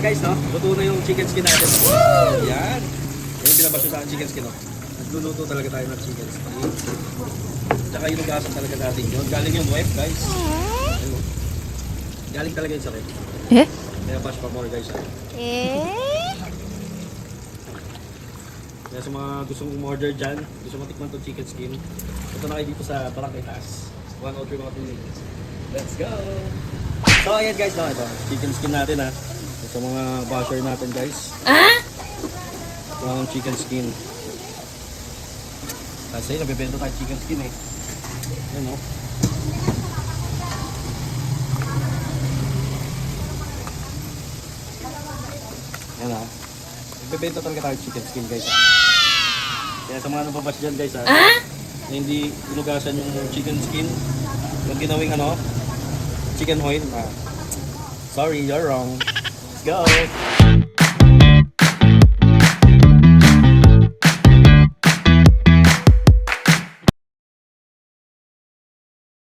yung chicken skin natin. Yan. Yan yung binabasyo sa chicken skin. Oh. Nagluluto talaga tayo ng chicken skin. Tsaka yung lugasan talaga natin yun. Galing yung web guys. Ayun. Galing talaga yung sa rep. Eh? Kaya bash pa more guys. ah. Eh? Kaya sa mga gustong umorder dyan, gusto mo tikman itong chicken skin, ito na kayo dito sa Barangay Taas. 103 mga Pilipinas. Let's go! So ayan guys, no, ito, chicken skin natin ha. Sa mga basher natin guys. Ah? Ang chicken skin. Kasi nabibenta tayo chicken skin eh. Yan no. Yan ha. Nagbebenta talaga tayo chicken skin guys. ha. Kaya sa mga nababas dyan guys ha. Ah? na hindi inugasan yung chicken skin. Yung ginawing ano, chicken oil. Ah, sorry, you're wrong. Let's go!